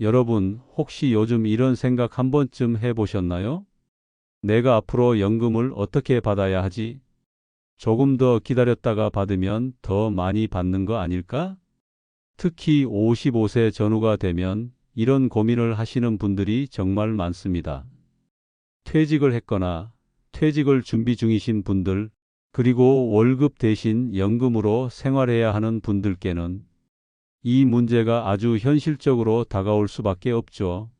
여러분, 혹시 요즘 이런 생각 한 번쯤 해보셨나요? 내가 앞으로 연금을 어떻게 받아야 하지? 조금 더 기다렸다가 받으면 더 많이 받는 거 아닐까? 특히 55세 전후가 되면 이런 고민을 하시는 분들이 정말 많습니다. 퇴직을 했거나 퇴직을 준비 중이신 분들, 그리고 월급 대신 연금으로 생활해야 하는 분들께는 이 문제가 아주 현실적으로 다가올 수밖에 없죠.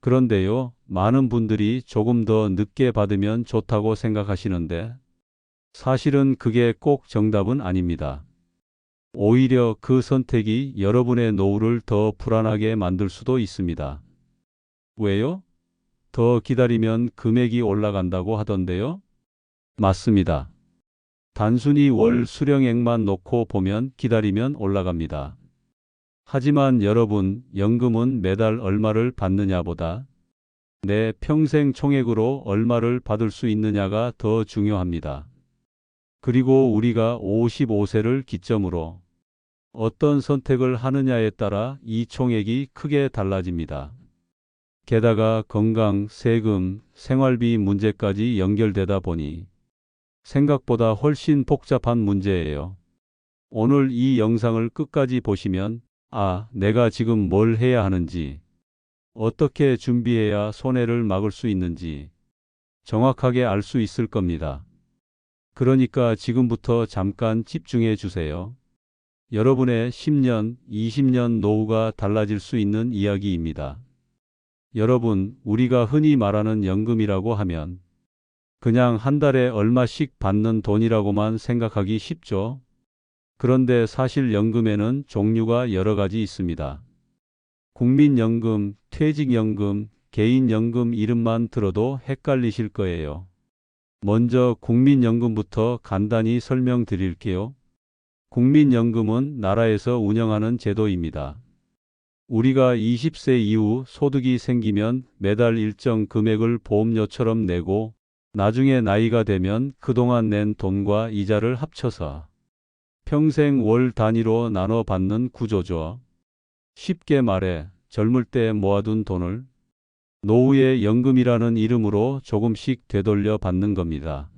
그런데요, 많은 분들이 조금 더 늦게 받으면 좋다고 생각하시는데, 사실은 그게 꼭 정답은 아닙니다. 오히려 그 선택이 여러분의 노후를 더 불안하게 만들 수도 있습니다. 왜요? 더 기다리면 금액이 올라간다고 하던데요? 맞습니다. 단순히 월 수령액만 놓고 보면 기다리면 올라갑니다. 하지만 여러분, 연금은 매달 얼마를 받느냐보다 내 평생 총액으로 얼마를 받을 수 있느냐가 더 중요합니다. 그리고 우리가 55세를 기점으로 어떤 선택을 하느냐에 따라 이 총액이 크게 달라집니다. 게다가 건강, 세금, 생활비 문제까지 연결되다 보니 생각보다 훨씬 복잡한 문제예요. 오늘 이 영상을 끝까지 보시면 아, 내가 지금 뭘 해야 하는지, 어떻게 준비해야 손해를 막을 수 있는지 정확하게 알 수 있을 겁니다. 그러니까 지금부터 잠깐 집중해 주세요. 여러분의 10년, 20년 노후가 달라질 수 있는 이야기입니다. 여러분, 우리가 흔히 말하는 연금이라고 하면 그냥 한 달에 얼마씩 받는 돈이라고만 생각하기 쉽죠. 그런데 사실 연금에는 종류가 여러 가지 있습니다. 국민연금, 퇴직연금, 개인연금 이름만 들어도 헷갈리실 거예요. 먼저 국민연금부터 간단히 설명드릴게요. 국민연금은 나라에서 운영하는 제도입니다. 우리가 20세 이후 소득이 생기면 매달 일정 금액을 보험료처럼 내고 나중에 나이가 되면 그동안 낸 돈과 이자를 합쳐서 평생 월 단위로 나눠 받는 구조죠. 쉽게 말해 젊을 때 모아둔 돈을 노후의 연금이라는 이름으로 조금씩 되돌려 받는 겁니다.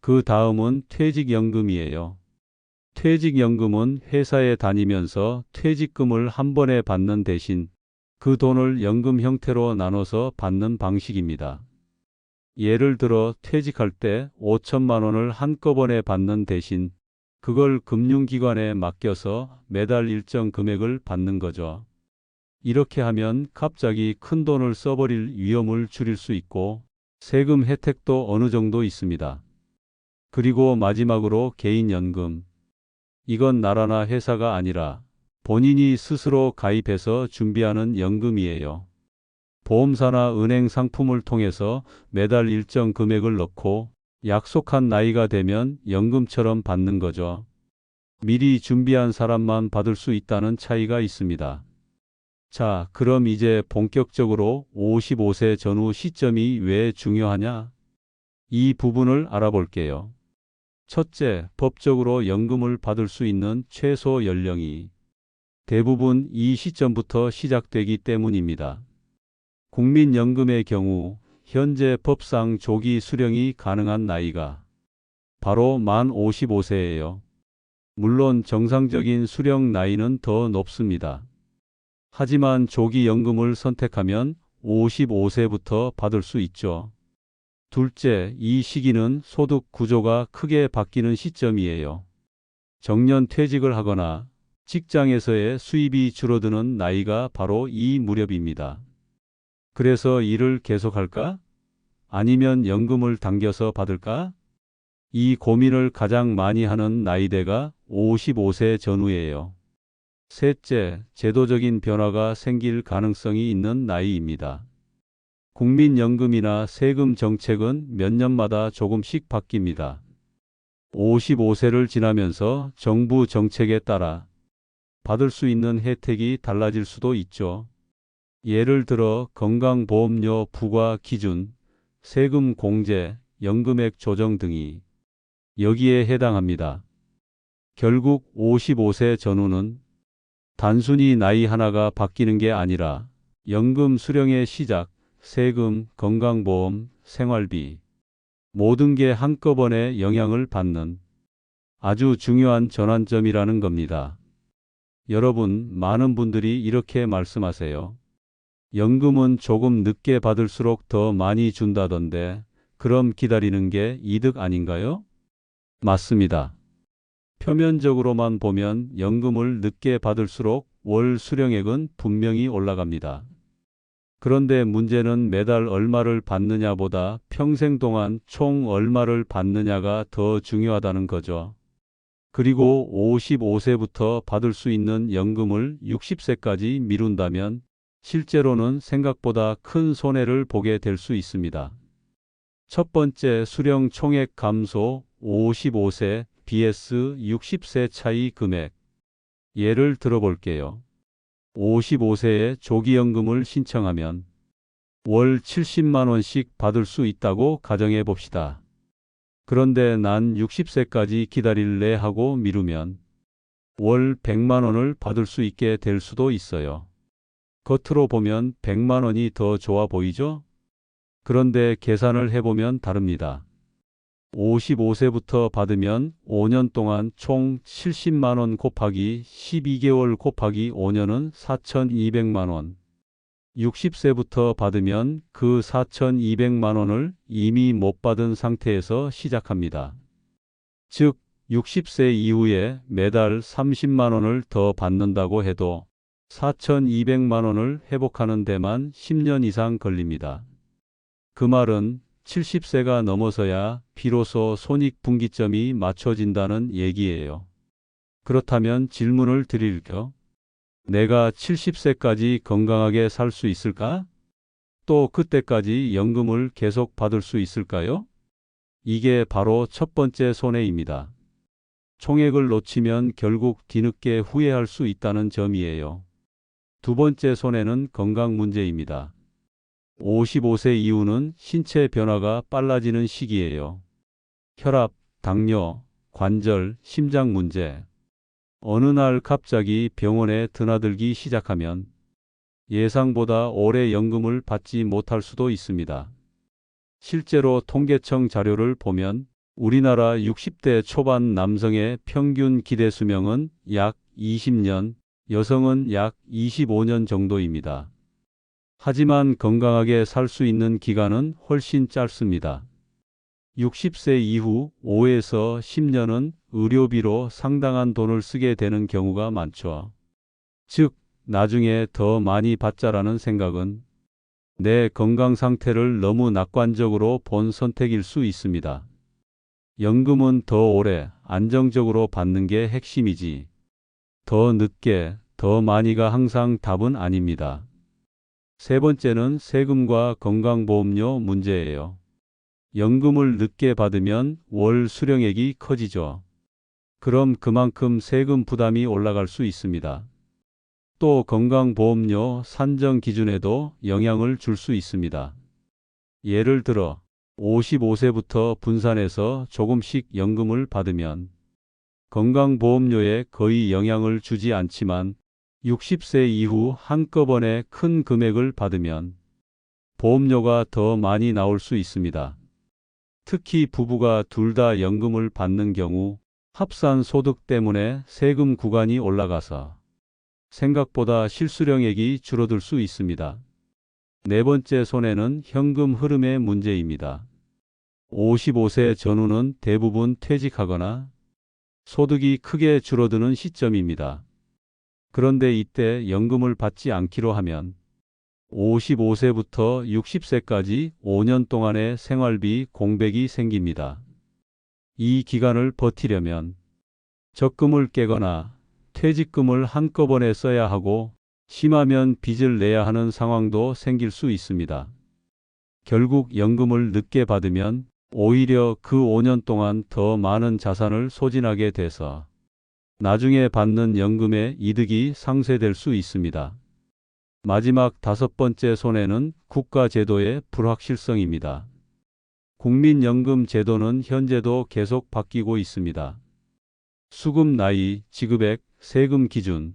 그 다음은 퇴직연금이에요. 퇴직연금은 회사에 다니면서 퇴직금을 한 번에 받는 대신 그 돈을 연금 형태로 나눠서 받는 방식입니다. 예를 들어 퇴직할 때 5천만 원을 한꺼번에 받는 대신 그걸 금융기관에 맡겨서 매달 일정 금액을 받는 거죠. 이렇게 하면 갑자기 큰 돈을 써버릴 위험을 줄일 수 있고 세금 혜택도 어느 정도 있습니다. 그리고 마지막으로 개인연금. 이건 나라나 회사가 아니라 본인이 스스로 가입해서 준비하는 연금이에요. 보험사나 은행 상품을 통해서 매달 일정 금액을 넣고 약속한 나이가 되면 연금처럼 받는 거죠. 미리 준비한 사람만 받을 수 있다는 차이가 있습니다. 자, 그럼 이제 본격적으로 55세 전후 시점이 왜 중요하냐? 이 부분을 알아볼게요. 첫째, 법적으로 연금을 받을 수 있는 최소 연령이 대부분 이 시점부터 시작되기 때문입니다. 국민연금의 경우 현재 법상 조기 수령이 가능한 나이가 바로 만 55세예요. 물론 정상적인 수령 나이는 더 높습니다. 하지만 조기 연금을 선택하면 55세부터 받을 수 있죠. 둘째, 이 시기는 소득 구조가 크게 바뀌는 시점이에요. 정년 퇴직을 하거나 직장에서의 수입이 줄어드는 나이가 바로 이 무렵입니다. 그래서 일을 계속할까? 아니면 연금을 당겨서 받을까? 이 고민을 가장 많이 하는 나이대가 55세 전후예요. 셋째, 제도적인 변화가 생길 가능성이 있는 나이입니다. 국민연금이나 세금 정책은 몇 년마다 조금씩 바뀝니다. 55세를 지나면서 정부 정책에 따라 받을 수 있는 혜택이 달라질 수도 있죠. 예를 들어 건강보험료 부과 기준, 세금 공제, 연금액 조정 등이 여기에 해당합니다. 결국 55세 전후는 단순히 나이 하나가 바뀌는 게 아니라 연금 수령의 시작, 세금, 건강보험, 생활비 모든 게 한꺼번에 영향을 받는 아주 중요한 전환점이라는 겁니다. 여러분, 많은 분들이 이렇게 말씀하세요. 연금은 조금 늦게 받을수록 더 많이 준다던데, 그럼 기다리는 게 이득 아닌가요? 맞습니다. 표면적으로만 보면 연금을 늦게 받을수록 월 수령액은 분명히 올라갑니다. 그런데 문제는 매달 얼마를 받느냐 보다 평생 동안 총 얼마를 받느냐가 더 중요하다는 거죠. 그리고 55세부터 받을 수 있는 연금을 60세까지 미룬다면 실제로는 생각보다 큰 손해를 보게 될 수 있습니다. 첫 번째 수령 총액 감소 55세 vs 60세 차이 금액. 예를 들어볼게요. 55세에 조기연금을 신청하면 월 70만 원씩 받을 수 있다고 가정해 봅시다. 그런데 난 60세까지 기다릴래 하고 미루면 월 100만 원을 받을 수 있게 될 수도 있어요. 겉으로 보면 100만 원이 더 좋아 보이죠? 그런데 계산을 해보면 다릅니다. 55세부터 받으면 5년 동안 총 70만 원 곱하기 12개월 곱하기 5년은 4,200만 원. 60세부터 받으면 그 4,200만 원을 이미 못 받은 상태에서 시작합니다. 즉, 60세 이후에 매달 30만 원을 더 받는다고 해도 4,200만 원을 회복하는 데만 10년 이상 걸립니다. 그 말은 70세가 넘어서야 비로소 손익분기점이 맞춰진다는 얘기예요. 그렇다면 질문을 드릴게요. 내가 70세까지 건강하게 살 수 있을까? 또 그때까지 연금을 계속 받을 수 있을까요? 이게 바로 첫 번째 손해입니다. 총액을 놓치면 결국 뒤늦게 후회할 수 있다는 점이에요. 두 번째 손해는 건강 문제입니다. 55세 이후는 신체 변화가 빨라지는 시기예요. 혈압, 당뇨, 관절, 심장 문제. 어느 날 갑자기 병원에 드나들기 시작하면 예상보다 오래 연금을 받지 못할 수도 있습니다. 실제로 통계청 자료를 보면 우리나라 60대 초반 남성의 평균 기대 수명은 약 20년, 여성은 약 25년 정도입니다. 하지만 건강하게 살 수 있는 기간은 훨씬 짧습니다. 60세 이후 5에서 10년은 의료비로 상당한 돈을 쓰게 되는 경우가 많죠. 즉, 나중에 더 많이 받자라는 생각은 내 건강 상태를 너무 낙관적으로 본 선택일 수 있습니다. 연금은 더 오래 안정적으로 받는 게 핵심이지. 더 늦게, 더 많이가 항상 답은 아닙니다. 세 번째는 세금과 건강보험료 문제예요. 연금을 늦게 받으면 월 수령액이 커지죠. 그럼 그만큼 세금 부담이 올라갈 수 있습니다. 또 건강보험료 산정 기준에도 영향을 줄 수 있습니다. 예를 들어 55세부터 분산해서 조금씩 연금을 받으면 건강보험료에 거의 영향을 주지 않지만 60세 이후 한꺼번에 큰 금액을 받으면 보험료가 더 많이 나올 수 있습니다. 특히 부부가 둘 다 연금을 받는 경우 합산 소득 때문에 세금 구간이 올라가서 생각보다 실수령액이 줄어들 수 있습니다. 네 번째 손해는 현금 흐름의 문제입니다. 55세 전후는 대부분 퇴직하거나 소득이 크게 줄어드는 시점입니다. 그런데 이때 연금을 받지 않기로 하면 55세부터 60세까지 5년 동안의 생활비 공백이 생깁니다. 이 기간을 버티려면 적금을 깨거나 퇴직금을 한꺼번에 써야 하고 심하면 빚을 내야 하는 상황도 생길 수 있습니다. 결국 연금을 늦게 받으면 오히려 그 5년 동안 더 많은 자산을 소진하게 돼서 나중에 받는 연금의 이득이 상쇄될 수 있습니다. 마지막 다섯 번째 손해는 국가제도의 불확실성입니다. 국민연금 제도는 현재도 계속 바뀌고 있습니다. 수급 나이, 지급액, 세금 기준,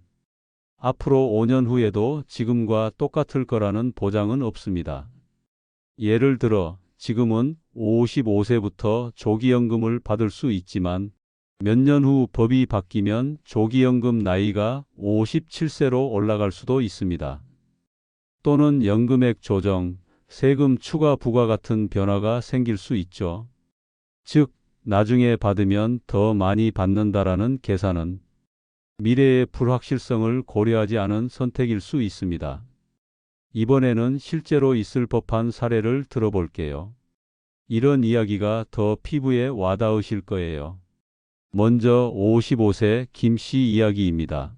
앞으로 5년 후에도 지금과 똑같을 거라는 보장은 없습니다. 예를 들어 지금은 55세부터 조기연금을 받을 수 있지만 몇 년 후 법이 바뀌면 조기연금 나이가 57세로 올라갈 수도 있습니다. 또는 연금액 조정, 세금 추가 부과 같은 변화가 생길 수 있죠. 즉, 나중에 받으면 더 많이 받는다라는 계산은 미래의 불확실성을 고려하지 않은 선택일 수 있습니다. 이번에는 실제로 있을 법한 사례를 들어볼게요. 이런 이야기가 더 피부에 와닿으실 거예요. 먼저 55세 김 씨 이야기입니다.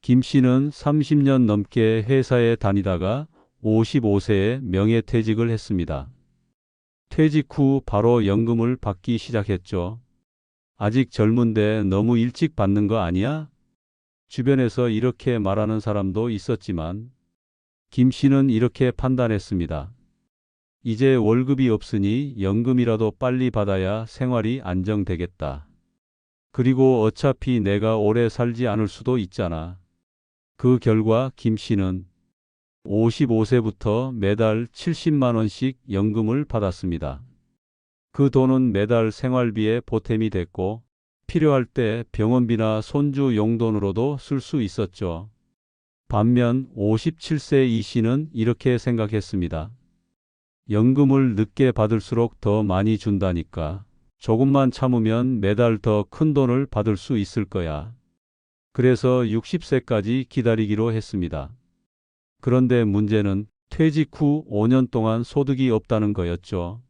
김 씨는 30년 넘게 회사에 다니다가 55세에 명예퇴직을 했습니다. 퇴직 후 바로 연금을 받기 시작했죠. 아직 젊은데 너무 일찍 받는 거 아니야? 주변에서 이렇게 말하는 사람도 있었지만 김 씨는 이렇게 판단했습니다. 이제 월급이 없으니 연금이라도 빨리 받아야 생활이 안정되겠다. 그리고 어차피 내가 오래 살지 않을 수도 있잖아. 그 결과 김 씨는 55세부터 매달 70만 원씩 연금을 받았습니다. 그 돈은 매달 생활비에 보탬이 됐고 필요할 때 병원비나 손주 용돈으로도 쓸 수 있었죠. 반면 57세 이 씨는 이렇게 생각했습니다. 연금을 늦게 받을수록 더 많이 준다니까. 조금만 참으면 매달 더 큰 돈을 받을 수 있을 거야. 그래서 60세까지 기다리기로 했습니다. 그런데 문제는 퇴직 후 5년 동안 소득이 없다는 거였죠.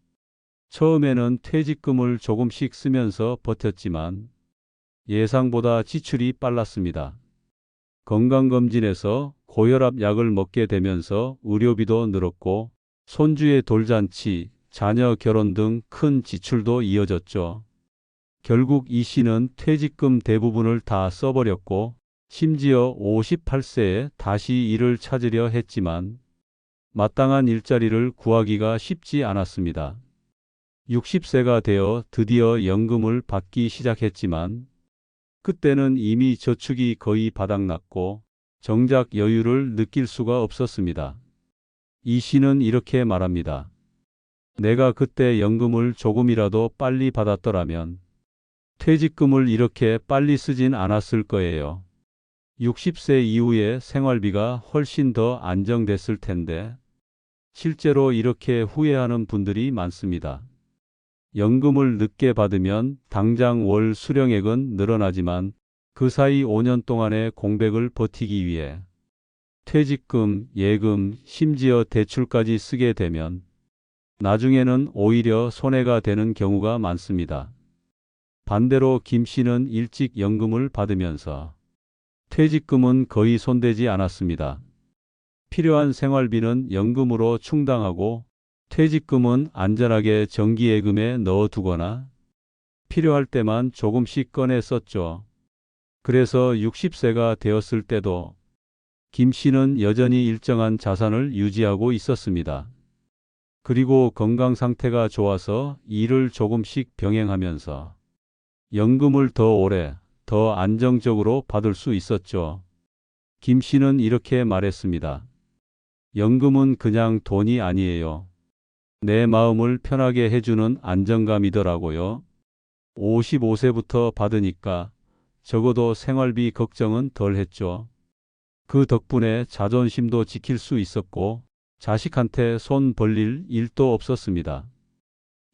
처음에는 퇴직금을 조금씩 쓰면서 버텼지만 예상보다 지출이 빨랐습니다. 건강검진에서 고혈압 약을 먹게 되면서 의료비도 늘었고 손주의 돌잔치, 자녀 결혼 등 큰 지출도 이어졌죠. 결국 이 씨는 퇴직금 대부분을 다 써버렸고 심지어 58세에 다시 일을 찾으려 했지만 마땅한 일자리를 구하기가 쉽지 않았습니다. 60세가 되어 드디어 연금을 받기 시작했지만 그때는 이미 저축이 거의 바닥났고 정작 여유를 느낄 수가 없었습니다. 이 씨는 이렇게 말합니다. 내가 그때 연금을 조금이라도 빨리 받았더라면 퇴직금을 이렇게 빨리 쓰진 않았을 거예요. 60세 이후에 생활비가 훨씬 더 안정됐을 텐데 실제로 이렇게 후회하는 분들이 많습니다. 연금을 늦게 받으면 당장 월 수령액은 늘어나지만 그 사이 5년 동안의 공백을 버티기 위해 퇴직금, 예금, 심지어 대출까지 쓰게 되면 나중에는 오히려 손해가 되는 경우가 많습니다. 반대로 김 씨는 일찍 연금을 받으면서 퇴직금은 거의 손대지 않았습니다. 필요한 생활비는 연금으로 충당하고 퇴직금은 안전하게 정기예금에 넣어두거나 필요할 때만 조금씩 꺼내 썼죠. 그래서 60세가 되었을 때도 김 씨는 여전히 일정한 자산을 유지하고 있었습니다. 그리고 건강 상태가 좋아서 일을 조금씩 병행하면서 연금을 더 오래, 더 안정적으로 받을 수 있었죠. 김 씨는 이렇게 말했습니다. 연금은 그냥 돈이 아니에요. 내 마음을 편하게 해주는 안정감이더라고요. 55세부터 받으니까 적어도 생활비 걱정은 덜 했죠. 그 덕분에 자존심도 지킬 수 있었고 자식한테 손 벌릴 일도 없었습니다.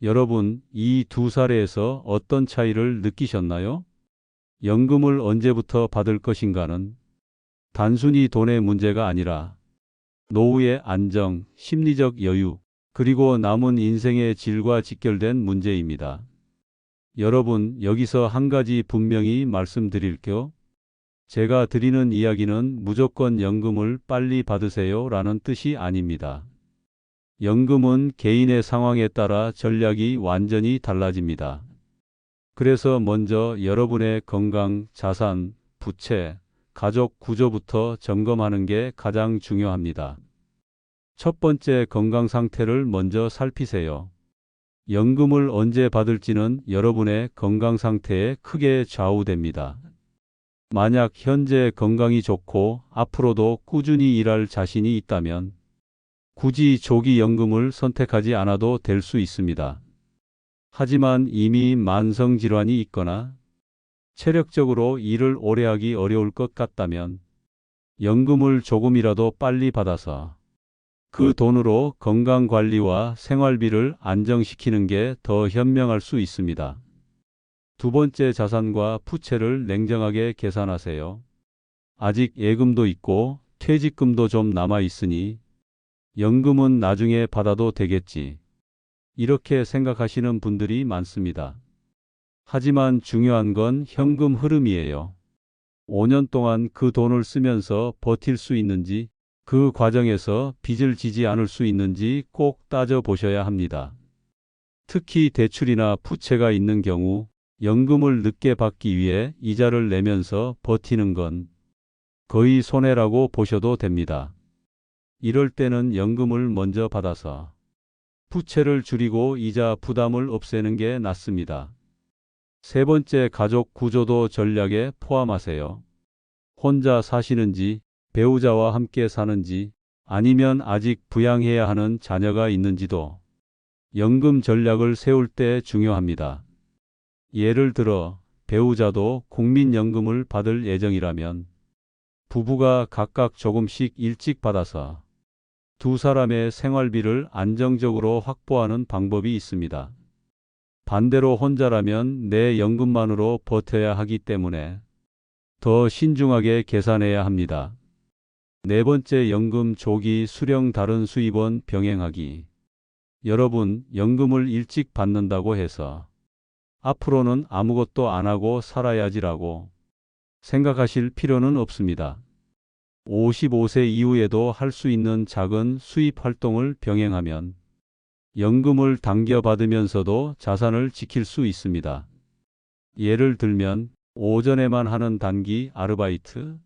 여러분, 이 두 사례에서 어떤 차이를 느끼셨나요? 연금을 언제부터 받을 것인가는 단순히 돈의 문제가 아니라 노후의 안정, 심리적 여유, 그리고 남은 인생의 질과 직결된 문제입니다. 여러분, 여기서 한 가지 분명히 말씀드릴게요. 제가 드리는 이야기는 무조건 연금을 빨리 받으세요 라는 뜻이 아닙니다. 연금은 개인의 상황에 따라 전략이 완전히 달라집니다. 그래서 먼저 여러분의 건강, 자산, 부채, 가족 구조부터 점검하는 게 가장 중요합니다. 첫 번째 건강 상태를 먼저 살피세요. 연금을 언제 받을지는 여러분의 건강 상태에 크게 좌우됩니다. 만약 현재 건강이 좋고 앞으로도 꾸준히 일할 자신이 있다면 굳이 조기 연금을 선택하지 않아도 될 수 있습니다. 하지만 이미 만성 질환이 있거나 체력적으로 일을 오래 하기 어려울 것 같다면 연금을 조금이라도 빨리 받아서 그 돈으로 건강 관리와 생활비를 안정시키는 게 더 현명할 수 있습니다. 두 번째 자산과 부채를 냉정하게 계산하세요. 아직 예금도 있고 퇴직금도 좀 남아 있으니 연금은 나중에 받아도 되겠지. 이렇게 생각하시는 분들이 많습니다. 하지만 중요한 건 현금 흐름이에요. 5년 동안 그 돈을 쓰면서 버틸 수 있는지, 그 과정에서 빚을 지지 않을 수 있는지 꼭 따져 보셔야 합니다. 특히 대출이나 부채가 있는 경우 연금을 늦게 받기 위해 이자를 내면서 버티는 건 거의 손해라고 보셔도 됩니다. 이럴 때는 연금을 먼저 받아서 부채를 줄이고 이자 부담을 없애는 게 낫습니다. 세 번째 가족 구조도 전략에 포함하세요. 혼자 사시는지, 배우자와 함께 사는지, 아니면 아직 부양해야 하는 자녀가 있는지도 연금 전략을 세울 때 중요합니다. 예를 들어 배우자도 국민연금을 받을 예정이라면 부부가 각각 조금씩 일찍 받아서 두 사람의 생활비를 안정적으로 확보하는 방법이 있습니다. 반대로 혼자라면 내 연금만으로 버텨야 하기 때문에 더 신중하게 계산해야 합니다. 네 번째 연금 조기 수령 다른 수입원 병행하기. 여러분, 연금을 일찍 받는다고 해서 앞으로는 아무것도 안 하고 살아야지라고 생각하실 필요는 없습니다. 55세 이후에도 할 수 있는 작은 수입 활동을 병행하면 연금을 당겨받으면서도 자산을 지킬 수 있습니다. 예를 들면 오전에만 하는 단기 아르바이트,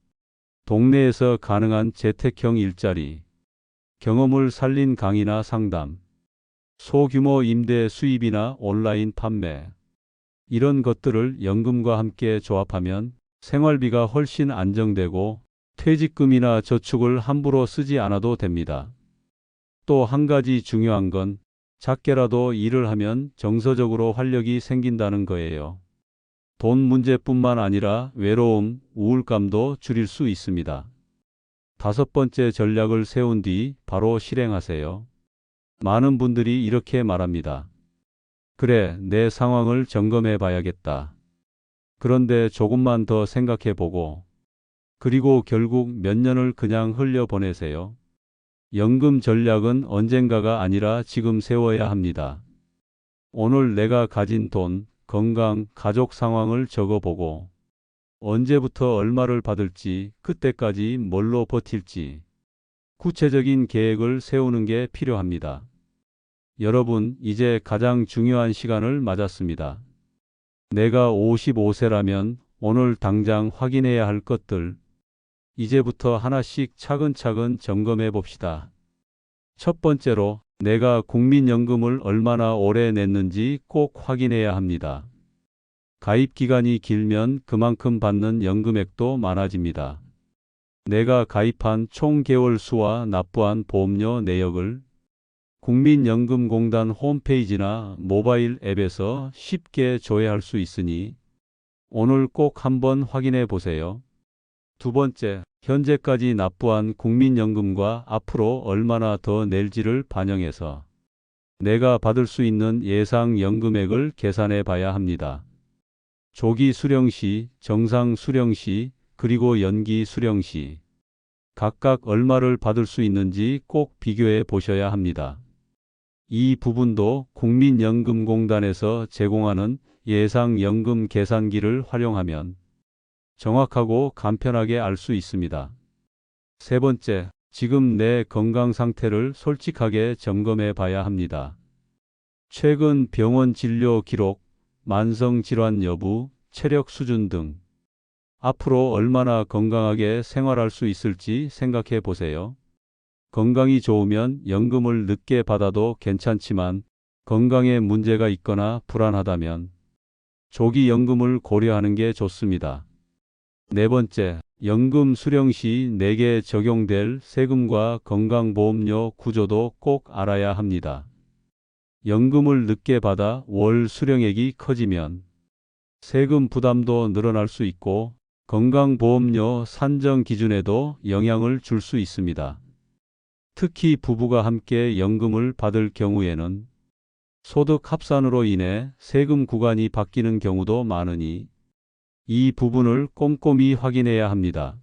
동네에서 가능한 재택형 일자리, 경험을 살린 강의나 상담, 소규모 임대 수입이나 온라인 판매, 이런 것들을 연금과 함께 조합하면 생활비가 훨씬 안정되고 퇴직금이나 저축을 함부로 쓰지 않아도 됩니다. 또 한 가지 중요한 건 작게라도 일을 하면 정서적으로 활력이 생긴다는 거예요. 돈 문제뿐만 아니라 외로움, 우울감도 줄일 수 있습니다. 다섯 번째 전략을 세운 뒤 바로 실행하세요. 많은 분들이 이렇게 말합니다. 그래, 내 상황을 점검해 봐야겠다. 그런데 조금만 더 생각해 보고, 그리고 결국 몇 년을 그냥 흘려보내세요. 연금 전략은 언젠가가 아니라 지금 세워야 합니다. 오늘 내가 가진 돈, 건강, 가족 상황을 적어보고, 언제부터 얼마를 받을지, 그때까지 뭘로 버틸지, 구체적인 계획을 세우는 게 필요합니다. 여러분, 이제 가장 중요한 시간을 맞았습니다. 내가 55세라면 오늘 당장 확인해야 할 것들, 이제부터 하나씩 차근차근 점검해 봅시다. 첫 번째로, 내가 국민연금을 얼마나 오래 냈는지 꼭 확인해야 합니다. 가입 기간이 길면 그만큼 받는 연금액도 많아집니다. 내가 가입한 총 개월 수와 납부한 보험료 내역을 국민연금공단 홈페이지나 모바일 앱에서 쉽게 조회할 수 있으니 오늘 꼭 한번 확인해 보세요. 두 번째, 현재까지 납부한 국민연금과 앞으로 얼마나 더 낼지를 반영해서 내가 받을 수 있는 예상 연금액을 계산해 봐야 합니다. 조기 수령 시, 정상 수령 시, 그리고 연기 수령 시 각각 얼마를 받을 수 있는지 꼭 비교해 보셔야 합니다. 이 부분도 국민연금공단에서 제공하는 예상연금 계산기를 활용하면 정확하고 간편하게 알 수 있습니다. 세 번째, 지금 내 건강 상태를 솔직하게 점검해 봐야 합니다. 최근 병원 진료 기록, 만성 질환 여부, 체력 수준 등 앞으로 얼마나 건강하게 생활할 수 있을지 생각해 보세요. 건강이 좋으면 연금을 늦게 받아도 괜찮지만 건강에 문제가 있거나 불안하다면 조기 연금을 고려하는 게 좋습니다. 네 번째, 연금 수령 시 내게 적용될 세금과 건강보험료 구조도 꼭 알아야 합니다. 연금을 늦게 받아 월 수령액이 커지면 세금 부담도 늘어날 수 있고 건강보험료 산정 기준에도 영향을 줄 수 있습니다. 특히 부부가 함께 연금을 받을 경우에는 소득 합산으로 인해 세금 구간이 바뀌는 경우도 많으니 이 부분을 꼼꼼히 확인해야 합니다.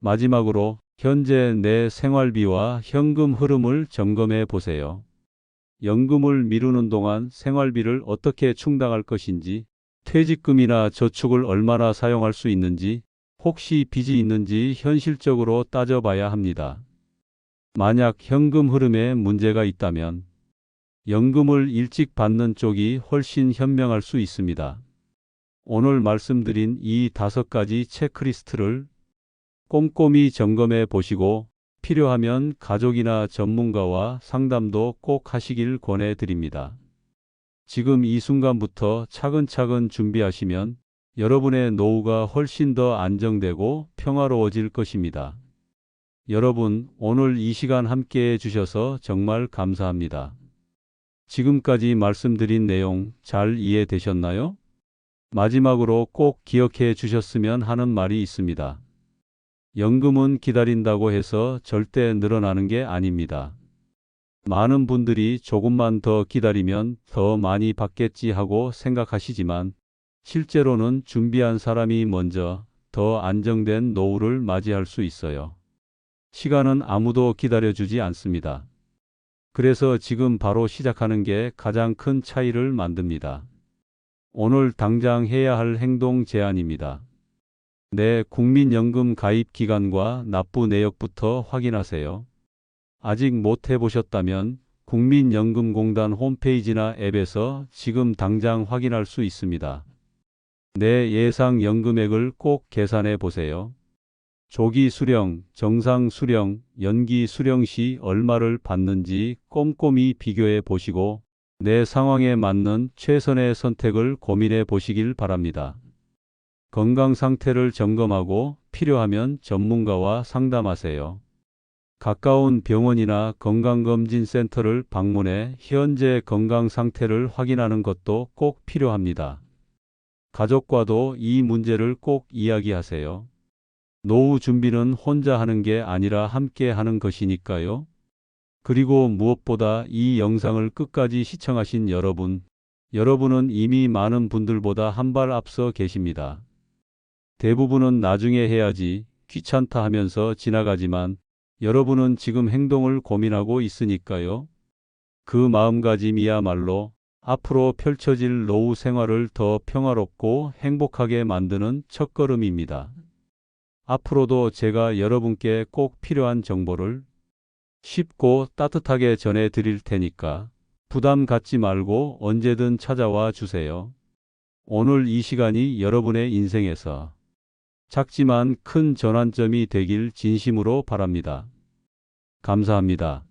마지막으로 현재 내 생활비와 현금 흐름을 점검해 보세요. 연금을 미루는 동안 생활비를 어떻게 충당할 것인지, 퇴직금이나 저축을 얼마나 사용할 수 있는지, 혹시 빚이 있는지 현실적으로 따져봐야 합니다. 만약 현금 흐름에 문제가 있다면 연금을 일찍 받는 쪽이 훨씬 현명할 수 있습니다. 오늘 말씀드린 이 다섯 가지 체크리스트를 꼼꼼히 점검해 보시고 필요하면 가족이나 전문가와 상담도 꼭 하시길 권해 드립니다. 지금 이 순간부터 차근차근 준비하시면 여러분의 노후가 훨씬 더 안정되고 평화로워질 것입니다. 여러분, 오늘 이 시간 함께 해주셔서 정말 감사합니다. 지금까지 말씀드린 내용 잘 이해되셨나요? 마지막으로 꼭 기억해 주셨으면 하는 말이 있습니다. 연금은 기다린다고 해서 절대 늘어나는 게 아닙니다. 많은 분들이 조금만 더 기다리면 더 많이 받겠지 하고 생각하시지만 실제로는 준비한 사람이 먼저 더 안정된 노후를 맞이할 수 있어요. 시간은 아무도 기다려주지 않습니다. 그래서 지금 바로 시작하는 게 가장 큰 차이를 만듭니다. 오늘 당장 해야 할 행동 제안입니다. 내 국민연금 가입 기간과 납부 내역부터 확인하세요. 아직 못 해보셨다면 국민연금공단 홈페이지나 앱에서 지금 당장 확인할 수 있습니다. 내 예상 연금액을 꼭 계산해 보세요. 조기 수령, 정상 수령, 연기 수령 시 얼마를 받는지 꼼꼼히 비교해 보시고 내 상황에 맞는 최선의 선택을 고민해 보시길 바랍니다. 건강 상태를 점검하고 필요하면 전문가와 상담하세요. 가까운 병원이나 건강검진센터를 방문해 현재 건강 상태를 확인하는 것도 꼭 필요합니다. 가족과도 이 문제를 꼭 이야기하세요. 노후 준비는 혼자 하는 게 아니라 함께 하는 것이니까요. 그리고 무엇보다 이 영상을 끝까지 시청하신 여러분, 여러분은 이미 많은 분들보다 한 발 앞서 계십니다. 대부분은 나중에 해야지 귀찮다 하면서 지나가지만 여러분은 지금 행동을 고민하고 있으니까요. 그 마음가짐이야말로 앞으로 펼쳐질 노후 생활을 더 평화롭고 행복하게 만드는 첫걸음입니다. 앞으로도 제가 여러분께 꼭 필요한 정보를 쉽고 따뜻하게 전해 드릴 테니까 부담 갖지 말고 언제든 찾아와 주세요. 오늘 이 시간이 여러분의 인생에서 작지만 큰 전환점이 되길 진심으로 바랍니다. 감사합니다.